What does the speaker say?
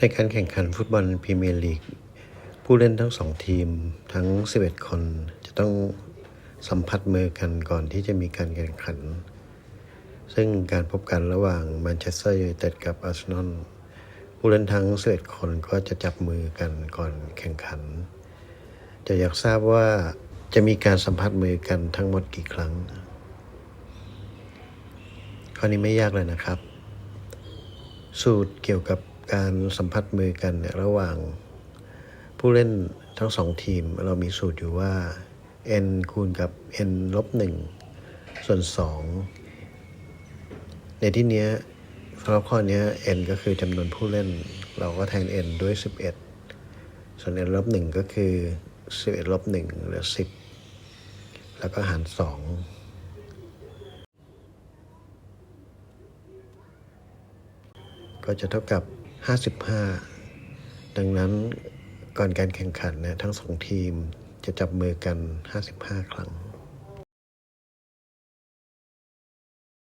ในการแข่งขันฟุตบอลพรีเมียร์ลีก ผู้เล่นทั้งสองทีมทั้ง 11 คนจะต้องสัมผัสมือกันก่อนที่จะมีการแข่งขัน ซึ่งการพบกันระหว่างแมนเชสเตอร์ยูไนเต็ดกับอาร์เซนอลผู้เล่นทั้ง 11 คนก็จะจับมือกันก่อนแข่งขัน จะอยากทราบว่าจะมีการสัมผัสมือกันทั้งหมดกี่ครั้ง ข้อนี้ไม่ยากเลยนะครับ สูตรเกี่ยวกับ การสัมผัสมือกันเนี่ยระหว่างผู้เล่นทั้งสองทีม เรามีสูตรอยู่ว่า n คูณกับ n ลบ1ส่วน 2 ในที่เนี้ยสำหรับข้อนี้ n ก็คือจำนวนผู้เล่น เราก็แทน n ด้วย 11 ส่วน n ลบ1ก็คือ 11ลบ1เหลือ 10 แล้วก็หาร 2ก็จะเท่ากับ 55 ดังนั้นก่อนการแข่งขันเนี่ยทั้งสองทีมจะจับมือกัน 55 ครั้ง